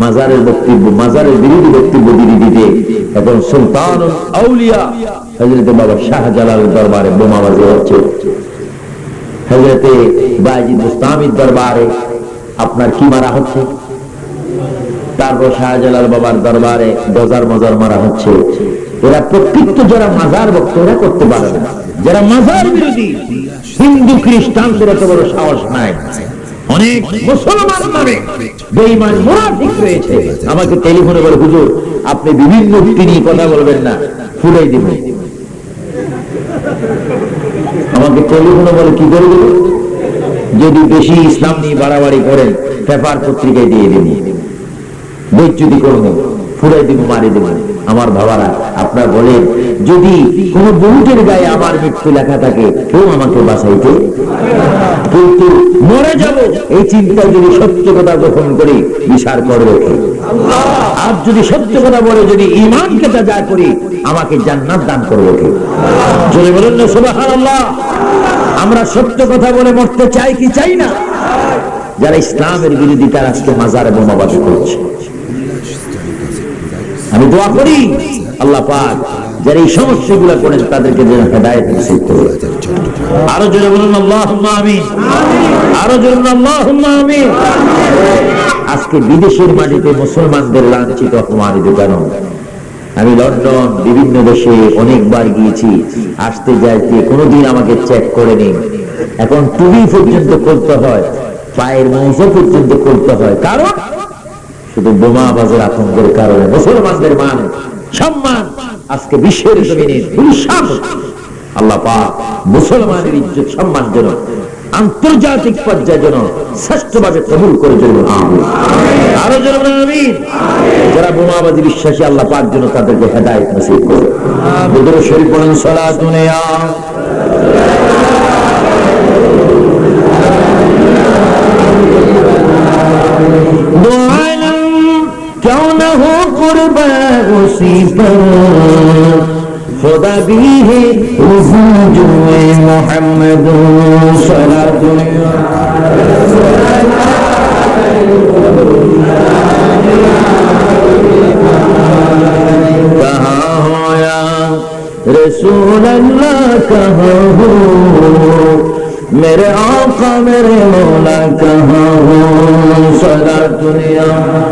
মাজারের বক্তব্য, মাজারের বিরোধী বক্তব্য দিদি দিতে এখন সুলতান বাবা শাহজালাল দরবারে বোমাবাজি হচ্ছে হজরতে বাজিদ মুস্তামিদ দরবারে আপনার কি মারা হচ্ছে? তারপর শাহজালাল বাবার দরবারে গজার মজার মারা হচ্ছে। এরা প্রত্যেক যারা মাজার ভক্ত, এরা করতে পারে না। যারা মাজার বিরোধী, হিন্দু বড় সাহস নাই। অনেক মুসলমান নামে বেঈমান মুনাফিক রয়েছে। আমাকে টেলিফোনে বলে হুজুর আপনি বিভিন্ন উক্তি নিয়ে কথা বলবেন না ফুলাই দিবেন। আমাকে টেলিফোনে বলে কি যদি বেশি ইসলাম নিয়ে বাড়াবাড়ি করেন পেপার পত্রিকায় দিয়ে দিন। বৈদ্যুতি করব ফুরাই দিব মারি দেব আমার বাবারা, আপনার বলেন, যদি কোন বহুটের গায়ে আমার মৃত্যু লেখা থাকে কেউ আমাকে বাঁচাইতে? কিন্তু মরে যাব, এই চিন্তায় যদি সত্য কথা গ্রহণ করি, বিচার করবে কে? আর যদি সত্য কথা বলে, যদি ইমানকে তা যা করি, আমাকে জান্নাত দান করবে কে? যদি বলেন না, সুবহানাল্লাহ। আমরা সত্য কথা বলে মরতে চাই কি চাই না? যারা ইসলামের বিরোধী তারা আজকে মাজারে বোমাবাজি করছে। আমি দোয়া করি, আল্লাহ পাক যারা এই সমস্যাগুলো করেন তাদেরকে যেন হেদায়ত নসিব করে আরও জোরে বলুন আল্লাহ আমিন। আরও জোরে বলুন আল্লাহ আমিন। আজকে বিদেশের মাটিতে মুসলমানদের লাঞ্ছিত অপমানিত কেন আমি লন্ডন, বিভিন্ন দেশে অনেকবার গিয়েছি, আসতে যাইতে কোনোদিন আমাকে চেক করেনি। এখন টুবি পর্যন্ত করতে হয়, পায়ের মৌজা পর্যন্ত করতে হয়। কারণ শুধু বোমা বাজের আতঙ্কের কারণে, মুসলমানদের মান সম্মান আজকে বিশ্বের জমিনে আল্লাহ পাক মুসলমানের ইজ্জত সম্মান যেন আন্তর্জাতিক পর্যায়ে যেন শ্রেষ্ঠভাবে কবুল করে জন্য আরও যেন যারা বোমাবাজি বিশ্বাসী, আল্লাহ পাক যেন তাদেরকে হেদায়ত নসিব করে শরীফ বলেন সালাতুনিয়া दो خدا بھی ہے وضو جو محمد صلات کہاں ہو یا رسول اللہ کہاں ہو میرے آقا میرے مولا کہاں ہو صلات دنیا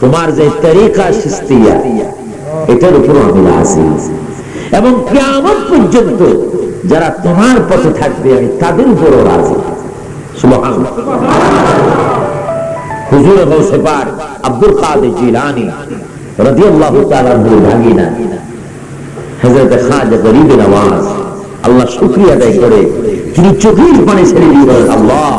তোমার যে তরিকা সিস্তিয়া এটার উপর আমি রাজি এবং কেমন পর্যন্ত যারা তোমার পথে থাকবে, আমি তাদের উপরও রাজি। আব্দুল কাদের জিলানী রাদিয়াল্লাহু তাআলা আনহু ভাগিনা গরিব নওয়াজ আল্লাহ শুকরিয়া আদায় করে, তিনি চোখের পানি ছেড়ে দিয়ে আল্লাহ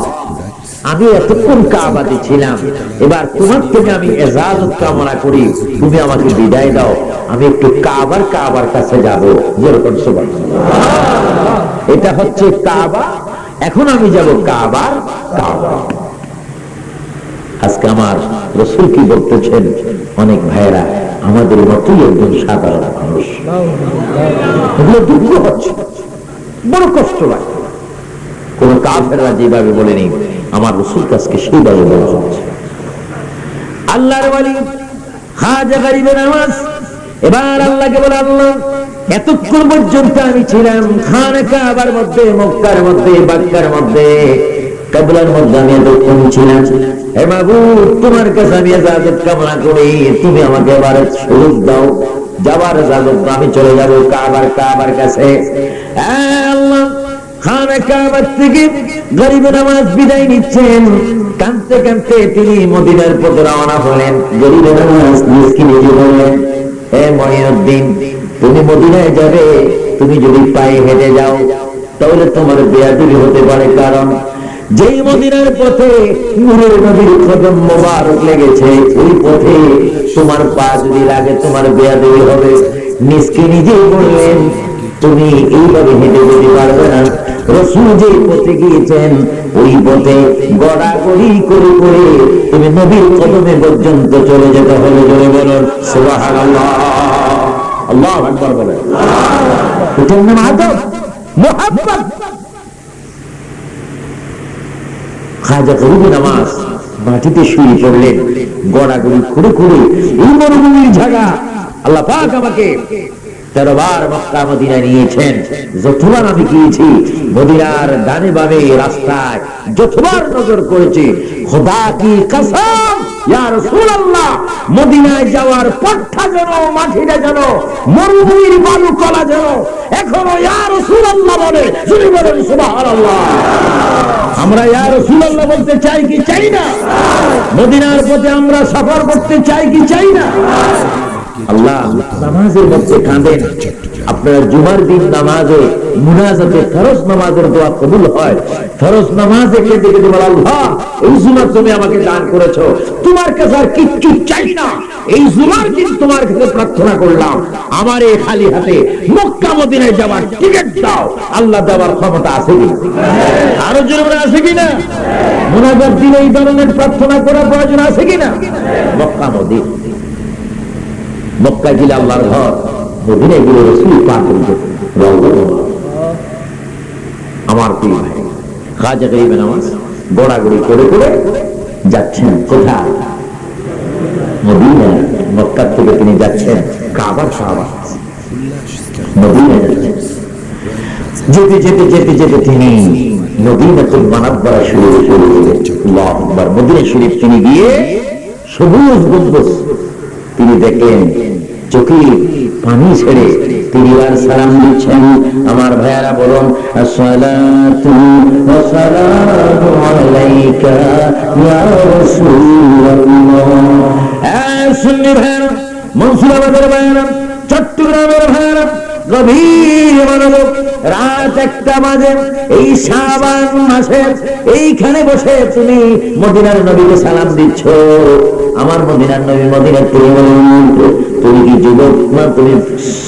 আমি এতক্ষণ কাবাতে ছিলাম। এবার তোমার থেকে আমি এজাজত কামনা করি। তুমি আমাকে বিদায় দাও। আমি একটু কাবার কাবার কাছে যাব। যেরকম সবাই এটা হচ্ছে কাবা। এখন আমি যাব কাবার কাবা। আজকে আমার রসুল কি বলতেছেন? অনেক ভাইয়েরা, আমাদের মতোই একজন সাধারণ মানুষ। এগুলো দুঃখ হচ্ছে। বড় কষ্ট লাগে। কোন কাফেররা যেভাবে বলেনি আমার রসুল কাছকে সেইভাবে বলা হচ্ছে। আল্লাহর এবার আল্লাহকে বলে, আল্লাহ, এতক্ষণ পর্যন্ত আমি ছিলাম খান কাবার মধ্যে, মক্কার মধ্যে, বাক্কার মধ্যে। কাবলার মধ্যে আমি এতক্ষণ ছিলাম। হে বাবু তোমার কাছে আমি এজাজত কামনা করি। তুমি আমাকে এবার সুযোগ দাও। যাবার এজাজত আমি চলে যাব কাবার কাবার কাছে। আল্লাহ তুমি মদিনায় যাবে, তুমি যদি পায়ে হেঁটে যাও, তাহলে তোমার বেয়াদুরি হতে পারে কারণ যেই মদিনার পথে নূরের নদীর কদম মোবারক লেগেছে, ওই পথে তোমার পা যদি লাগে, তোমার বেয়াদুরি হবে। নিজকে নিজেই বললেন, তুমি এইভাবে হেঁটে যেতে পারবে না। রসুল যে পথে গিয়েছেন, ওই পথে গড়াগড়ি করে করে তুমি নবীর কদমে পর্যন্ত চলে যেতে হবে জোরে বলুন আল্লাহ আকবার বলেন। মাটিতে শুয়ে পড়লেন, গড়াগড়ি খুঁড়ে খুঁড়ে মরুভূমির জায়গা আল্লাহ পাক আমাকে তেরো বার মক্কা মদিনা বালু শুনি বলেন আমরা ইয়া রাসূলুল্লাহ বলতে চাই কি চাই না? মদিনার পথে আমরা সফর করতে চাই কি চাই না? আপনার জুমার দিন নামাজে মুনাজাতে ফরজ নামাজের দোয়া কবুল হয়। ফরজ নামাজে কেঁদে কেঁদে বলা, আল্লাহ, এই জুমা তুমি আমাকে দান করেছ। তোমার কাছে আর কিচ্ছু চাই না। এই জুমার দিন তোমার কাছে প্রার্থনা করলাম। আমার এই খালি হাতে মক্কা মদিনায় যাওয়ার টিকিট দাও। আল্লাহ দেওয়ার ক্ষমতা আছে কি? আরও জোরে আছে কিনা মুনাজাত দিনে এই ধরনের প্রার্থনা করার প্রয়োজন আছে কিনা মক্কা মদিনা। মক্কা গেলে আল্লাহর ঘর, মদিনায় গেলে রসুল আমার প্রিয় ভাই, খাজা গরিবে নামাজ, গড়াগড়ি করে করে যাচ্ছেন কোথায়? মদিনা মক্কা থেকে তিনি যাচ্ছেন কাবার কাবার মদিনা যাচ্ছেন। যেতে যেতে যেতে যেতে তিনি মদিনাতুল মানাব্বারা শুরু শুরু মদিনা শরীফ তিনি গিয়ে সবুজ গম্বুজ তিনি দেখলেন চোখে পানি ছেড়ে তিনি আর সালাম দিচ্ছেন। আমার ভাইয়ারা বলুন চট্টগ্রামের ভাইয়ারা গভীর রাত একটা বাজে, এই এইখানে বসে তুমি মদিনার নবীকে সালাম দিচ্ছ। আমার মদিনার নবী মদিনার তুমি তুমি কি যুবক না তুমি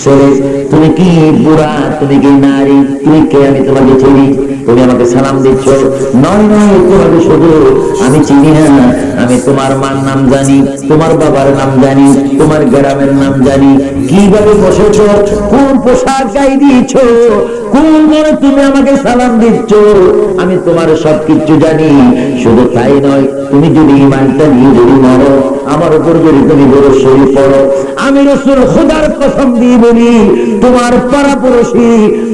ছেলে তুমি কি বুড়া? তুমি কি নারী? তুমি কে? আমি তোমাকে চিনি। তুমি আমাকে সালাম দিচ্ছ। নয় নয়, তোমাকে শুধু আমি চিনি না। আমি তোমার মার নাম জানি, তোমার বাবার নাম জানি, তোমার গ্রামের নাম জানি। কীভাবে বসেছ? কোন পোশাক গাই দিয়েছ? কোন মনে তুমি আমাকে সালাম দিচ্ছ? আমি তোমার সব কিছু জানি। শুধু তাই নয়, তুমি যদি ইমানটা নিয়ে যদি মরো, আমার উপর যদি তুমি বড় শরীর পড়ো, আমি রসুল খোদার কসম দিয়ে বলি, তোমার পাড়াপড়শি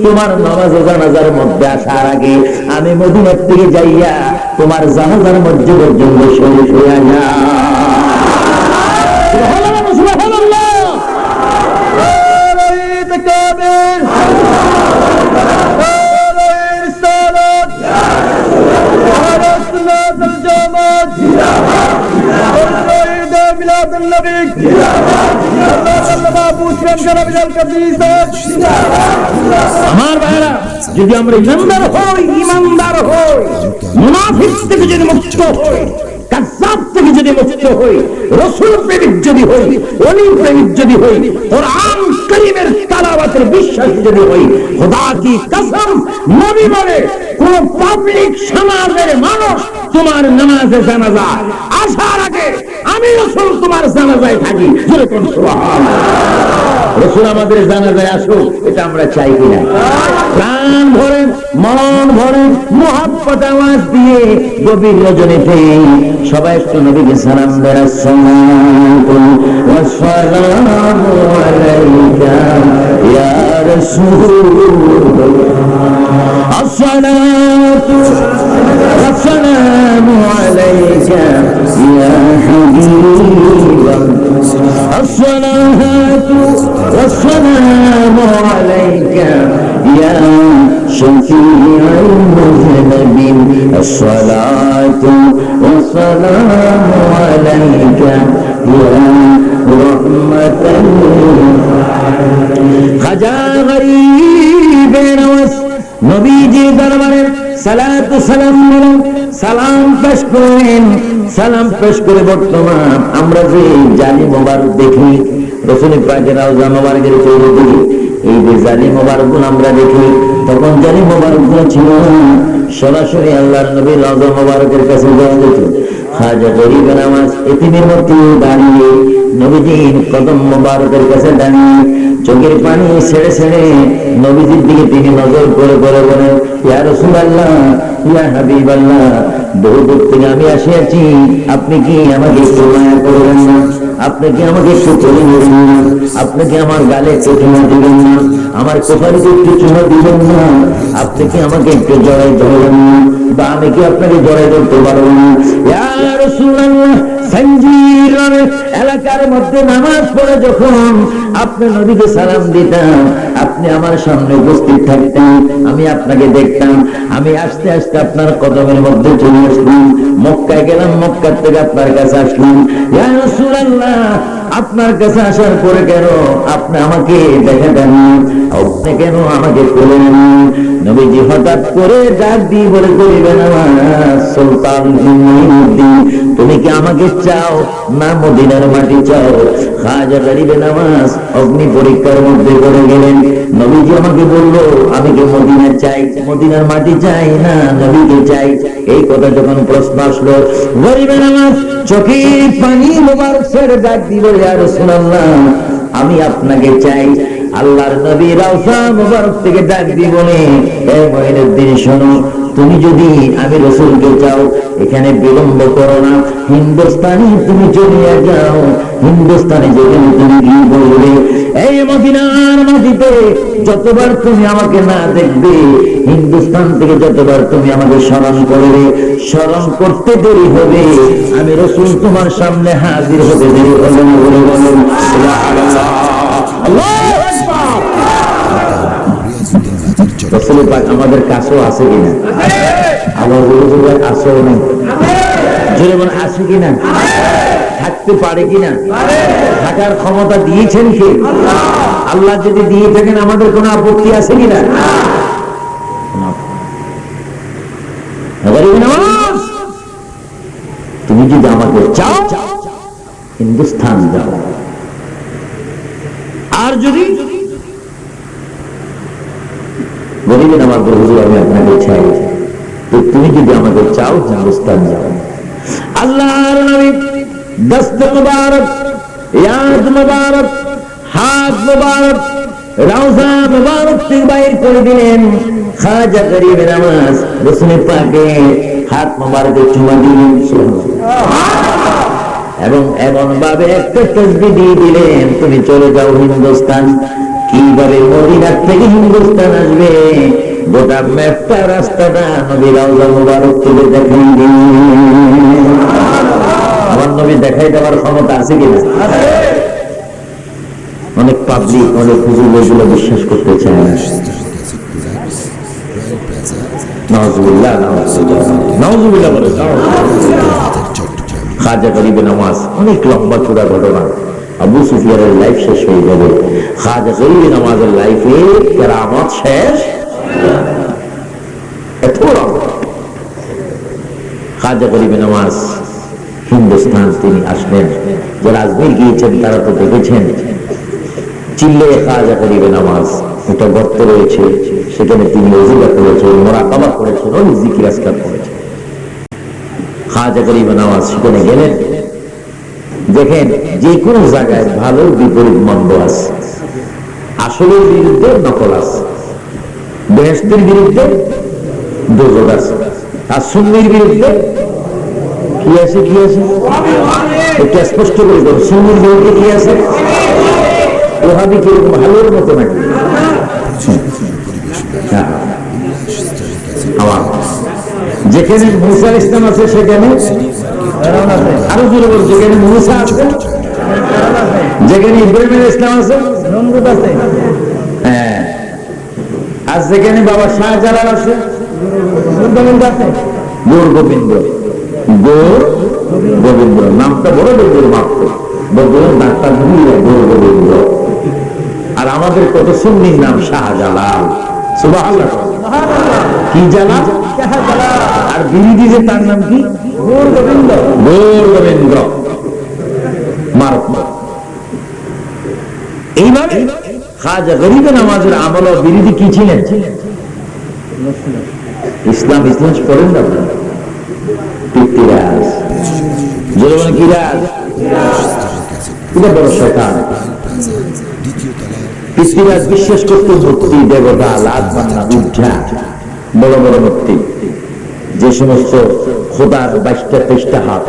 তোমার নামাজ জানাজার মধ্যে আসার আগে আমি মদিনার থেকে যাইয়া তোমার জানাজার মধ্যে পর্যন্ত শরীর হইয়া যা আমার ভাইরা, যদি আমরা ইমানদার হই ইমানদার হই, মুনাফিক থেকে যদি মুক্ত হই কাজাব থেকে যদি মুক্ত হই, রসুল প্রেমিক যদি হই অলি প্রেমিক যদি হই, কোরআন করিমের তালাবাতের বিশ্বাসী যদি হই, খোদা কি কসম? নবী বলে, কোন পাবলিক সমাজের মানুষ তোমার নামাজে জানাজা। আসার আগে আমি রসুল তোমার জানাজায় থাকি। সুবহানাল্লাহ। রসুল আমাদের জানা যায় আসুক, এটা আমরা চাই কিনা। প্রাণ ভরেন, মন ভরেন, মোহাব্বত আওয়াজ দিয়ে গভীর রজনীতে সবাই একটু নবীকে সালাম দেন, আসসালাম আলাইকা, ইয়া হাবিবাল্লাহ الصلاة والسلام عليك يا شفيع المذنبين الصلاة والسلام عليك يا رحمة খাজা গরিবের নওয়াজ নবীজি দরবারে সালাত সালাম বলেন সালাম পেশ করেন, সালাম পেশ করে বর্তমান আমরা যে জালি মোবারক দেখি, রসুল রওজা মোবারকের চৌধুরী এই যে জালি মোবারক আমরা দেখি, তখন জালি মোবারক ছিল সরাসরি আল্লাহর নবীর রওজা মোবারকের কাছে যাওয়া যেত। খাজা গরিবের নামাজ এতিমের মধ্যে দাঁড়িয়ে নবীজির কদম মোবারকের কাছে দাঁড়িয়ে চোখের পানি ছেড়ে ছেড়ে নবীজির দিকে তিনি নজর করে করে বলেন, ইয়া রাসূলুল্লাহ, ইয়া হাবিবাল্লাহ বহু দূর থেকে আমি আসিয়াছি আপনি কি আমাকে একটু মায়া করবেন না? আপনি কি আমাকে একটু চলে নেবেন না। আপনি কি আমার গালে চুমা দিবেন না। আমার কোথারিতে একটু চুমা দিবেন না। আপনি কি আমাকে একটু জড়াই ধরবেন না। বা আমি কি আপনাকে জড়াই ধরতে পারব না? এলাকার মধ্যে নামাজ পড়ে যখন আপনি নদীকে সালাম দিতাম, আপনি আমার সামনে উপস্থিত থাকতেন, আমি আপনাকে দেখতাম। আমি আস্তে আস্তে আপনার কদমের মধ্যে চলে আসলাম। মক্কায় গেলাম, মক্কার থেকে আপনার কাছে আসলাম। ইয়া না আপনার কাছে আসার পরে কেন আপনি আমাকে দেখা দেন আপনি কেন আমাকে কোলে নেন নবীজি হঠাৎ করে ডাক দিয়ে বলে করিবেন আমার সুলতান তুমি কি আমাকে চাও? না, মদিনার মাটি চাও। খাজা গরিবে নামাজ অগ্নি পরীক্ষার মধ্যে পড়ে গেলেন। নবীজি আমাকে বলল, আমি কি মদিনা চাই? মদিনার মাটি চাই না, নবীকে চাই? এই কথা যখন প্রশ্ন আসলো, গরিবে নামাজ চোখে পানি মোবারক ছেড়ে ডাক রাসূলুল্লাহ আমি আপনাকে চাই আল্লাহর নবী রাউসা মুবারক থেকে ডাক দিব দিন শোনো, তুমি যদি আমি রসুলকে চাও, এখানে বিলম্ব করো না। হিন্দুস্তানে তুমি চলিয়া যাও। হিন্দুস্তানে যদি তুমি গিয়ে বলবে এই মদিনার মাটিতে যতবার তুমি আমাকে না দেখবে, হিন্দুস্তান থেকে যতবার তুমি আমাকে স্মরণ করবে, স্মরণ করতে দেরি হবে। আমি রসুল তোমার সামনে হাজির হতে দেরি হবে আমাদের কাছেও আছে কিনা? আমার কাছেও নেই? জোরে বলেন, আছে কিনা? থাকতে পারে কিনা? থাকার ক্ষমতা দিয়েছেন কে? আল্লাহ যদি দিয়ে থাকেন, আমাদের কোনো আপত্তি আছে কিনা? তুমি যদি আমাকে চাও, হিন্দুস্থান যাও। আর যদি বলিবেন আমার হুজুর, আমি আপনাকে চাই। তো তুমি যদি আমাকে চাও হিন্দুস্তান যাও। আল্লাহ নবী দস্ত মুবারক, ইয়াদ মুবারক হাত মুবারক রাউজা মুবারক থেকে বাইর করে দিলেন। খাজা গরিব নামাজ রসুল পাকে হাত মুবারকে চুমা দিলেন। এবং এমন ভাবে একটা তসবি দিয়ে দিলেন, তুমি চলে যাও হিন্দুস্তান। কীভাবে মদিনার থেকে হিন্দুস্তান আসবে? গোটা ম্যাপটা রাস্তাটা নবী রাউজা মুবারক তুলে দেখাই দিলেন নবী দেখাই দেওয়ার ক্ষমতা আছে কিনা? অনেক পাবলিক অনেক হুজুর এগুলো বিশ্বাস করতে চায় না। লম্বা ঘটনা। আবু লাইফ শেষ হয়ে যাবে। খাজা নামাজের লাইফে শেষ। এত নামাজ হিন্দুস্তান তিনি আসলেন। যারা আজমির গিয়েছেন, তারা তো দেখেছেন। চিল্লে খাজা করিবে নামাজ। একটা গর্ত রয়েছে, সেখানে তিনি অজিবা করেছেন, মোরাকাবা করেছেন অনেক জিকির আজকার করেছেন। করিবে নামাজ সেখানে গেলেন। দেখেন, যে কোনো জায়গায় ভালো বিপরীত মন্দ আছে। আসলের বিরুদ্ধে নকল আছে। বেহেস্তের বিরুদ্ধে দোজক আছে। আর বিরুদ্ধে কি আছে কি আছে? একটু স্পষ্ট করে সুন্নির বিরুদ্ধে কি আছে? ওহাবি কীরকম ভালোর মতো নাকি? হ্যাঁ। যেখানে মুসা ইসলাম আছে সেখানে আরও জোরে বল যেখানে মুসা আছে যেখানে ইব্রাহিম ইসলাম আছে হ্যাঁ। আর যেখানে বাবা শাহজালাল আছে গোবিন্দ আছে। গৌর গোবিন্দ গৌর নামটা বড় মাত্র। ডাক্তার ভুলিয়া গোবিন্দ আর আমাদের কত সুন্নির নাম শাহজালাল। কি আর বিরিদি যে তার নাম কি? গোবিন্দ। এইভাবে খাজা আমল বিরিদি কি ছিলেন? ইসলাম ইসলাম পড়েন না এটা বড় পৃথিবীরাজ বিশ্বাস করত মূর্তি দেবতা লাভ বড় বড় মূর্তি যে সমস্ত খোদার বাইশটা তেইশটা হাত।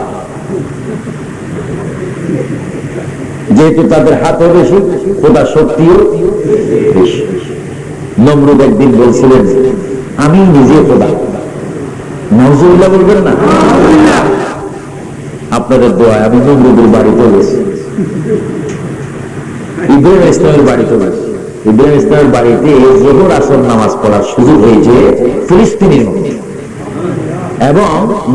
যেহেতু তাদের হাতও বেশি, খোদা শক্তিও বেশি। নমরুদ একদিন বলছিলেন, আমি নিজে খোদা। নজরুল্লাহ বলবেন না? আপনাদের দোয়ায়, আমি বাড়িতে গেছি। ইব্রাহিম ইসলামের বাড়িতে গেছি। ইব্রাহিম ইসলামের বাড়িতে জোহর আসর নামাজ পড়ার সুযোগ হয়েছে এবং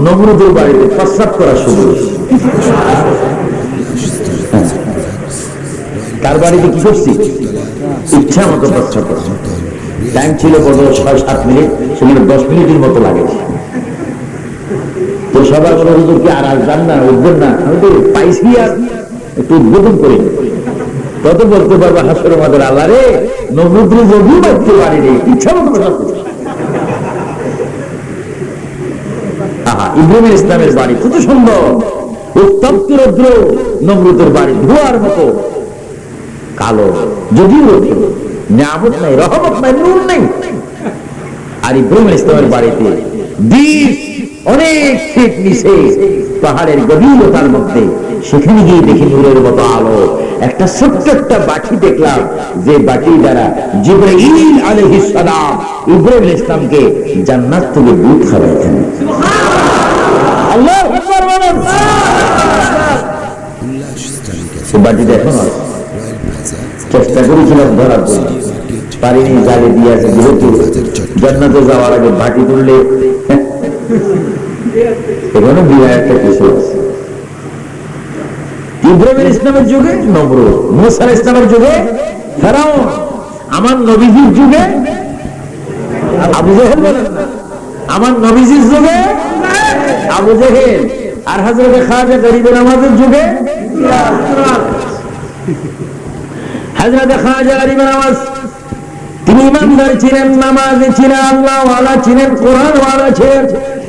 নমরুদের বাড়িতে প্রস্রাব করার সুযোগ হয়েছে। হ্যাঁ। তার বাড়িতে কি করছি? ইচ্ছা মতো করছি। টাইম ছিল বড় ছয়, সাত মিনিট, সেখানে দশ মিনিটের মতো লাগে। তো হুজুর কি আর আসবেন না, উঠবেন না? আমি তো পাইছি আর একটু উদ্বোধন করি। কত বলতে পারব নবুদ্রে যদি ইচ্ছা মতো ইব্রাহিম ইসলামের বাড়ি কত সুন্দর। উত্তপ্ত রৌদ্র নমরুদের বাড়ি ধোয়ার মতো। কালো, যদিও নিয়ামত নাই, রহমত নাই নূর আর ইব্রাহিম ইসলামের বাড়িতে দ্বীপ অনেক ফিট নিচে পাহাড়ের গভীরতার মধ্যে সেখানে গিয়ে দেখি নূরের মতো আলো। একটা ছোট্ট একটা বাটি দেখলাম যে বাটি দ্বারা জিব্রাইল আলাইহিস সালাম ইব্রাহিম ইসলামকে জান্নাত থেকে দুধ খাওয়াইতেন আল্লাহ আকবার বলেন। বাটিটা এখন চেষ্টা করেছিলাম ধরার জন্য। পারিনি জালে দিয়ে আছে যেহেতু জান্নাতে যাওয়ার আগে বাটি তুললে এখানে বিরাট একটা কিছু আছে। ইব্রাহিম ইসলামের যুগে ইসলামের যুগে ফেরাও আমার নবীজির যুগে, আবু বলেন। আমার নবীজির যুগে, আবু আর গরিবের আমাদের যুগে গরিবের আওয়াজ তিনি ইমানদার ছিলেন, নামাজ ছিলেন আল্লাহ ওয়ালা ছিলেন, কোরআনওয়ালা ছিলেন।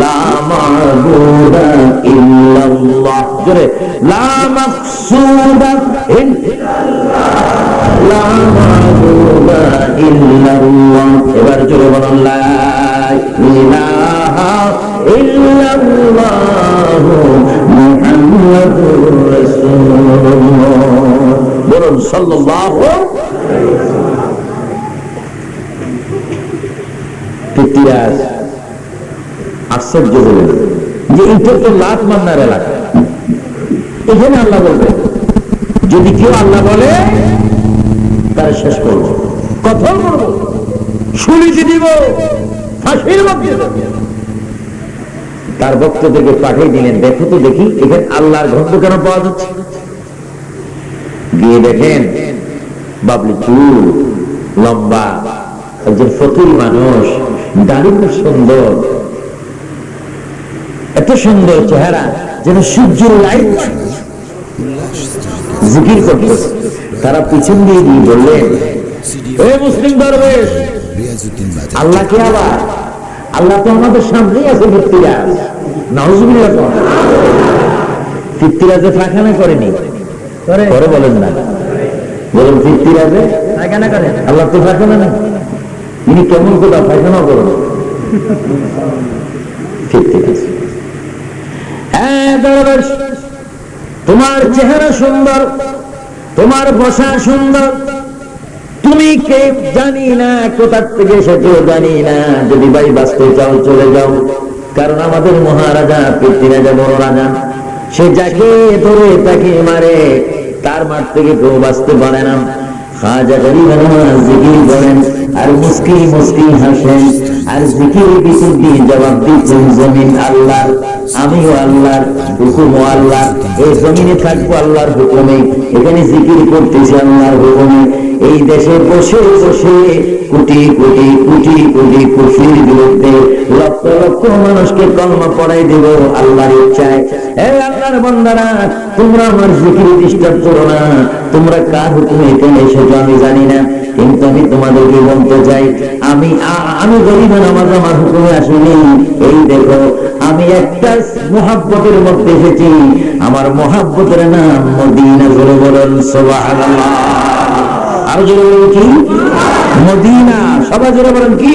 লা মাবুদা ইল্লাল্লাহ। জোরে লা মাকসুদা ইল্লাল্লাহ লা মাবুদা ইল্লাল্লাহ। এবার জোরে বলুন লা আশ্চর্য হলেন যে এটা তো লাত মান্নার এলাকা। এখানে আল্লাহ বলবে, যদি কেউ আল্লাহ বলে, তারা শেষ করব। কথা বলব শুনিতে দিব, ফাঁসির তার বক্ত থেকে পাঠিয়ে দিলেন, দেখো তো দেখি, এখানে আল্লাহর গন্ধ কেন পাওয়া যাচ্ছে? গিয়ে দেখেন, বাবলি চুল, লম্বা, একজন ফকির মানুষ, দারুণ সুন্দর সুন্দর চেহারা যেন সূর্যের লাইট জিকির করতে তারা পিছন দিয়ে দিয়ে বললেন মুসলিম দরবেশ আল্লাহ কে আবার? আল্লাহ তো আমাদের সামনেই আছে ফিরতিরাজ। নাউজুবিল্লাহ তো। ফিরতিরাজে পায়খানা করেনি। করে। বলেন না। বলুন ফিরতিরাজে? পায়খানা করে আল্লাহ তো পায়খানা না তিনি কেমন কোথাও পায়খানা করেন ফিরতিরাজ। তোমার চেহারা সুন্দর, তোমার বসা সুন্দর। তুমি কে জানি না কোথার থেকে এসেছ জানি না। যদি ভাই বাঁচতে চাও চলে যাও। কারণ আমাদের মহারাজা পৃথ্বীরাজা বড় রাজা, সে যাকে ধরে তাকে মারে, তার মাঠ থেকে কেউ বাঁচতে পারে না। খাজা গরিব করেন। আর মুস্কি মুস্কি হাসেন, আর জিকির কিছু দিয়ে জবাব দিচ্ছেন জমিন আল্লাহ আমিও আল্লাহর হুকুম আল্লাহ এই জমিনে থাকব আল্লাহর হুকুমে, এখানে জিকির করতেছি আল্লাহর হুকুমে, এই দেশে বসে বসে কোটি কোটি কোটি কোটি কুফির বিরুদ্ধে লক্ষ লক্ষ মানুষকে কলমা পড়াই দেব আল্লাহর ইচ্ছায়। হে আল্লাহর বন্দারা, তোমরা আমার জিকির ডিস্টার্ব করো না। তোমরা কার হুকুমে এখানে এসেছ আমি জানি না। কিন্তু আমি তোমাদেরকে বলতে চাই, আমি আমি গরিব নামাজ আমার হুকুমে আসিনি। এই দেখো, আমি একটা মহাব্বতের মধ্যে এসেছি। আমার মহাব্বতের নাম মদিনা জোরে বলেন আরও জোরে বলেন মদিনা। সবাই জোরে বলেন কি?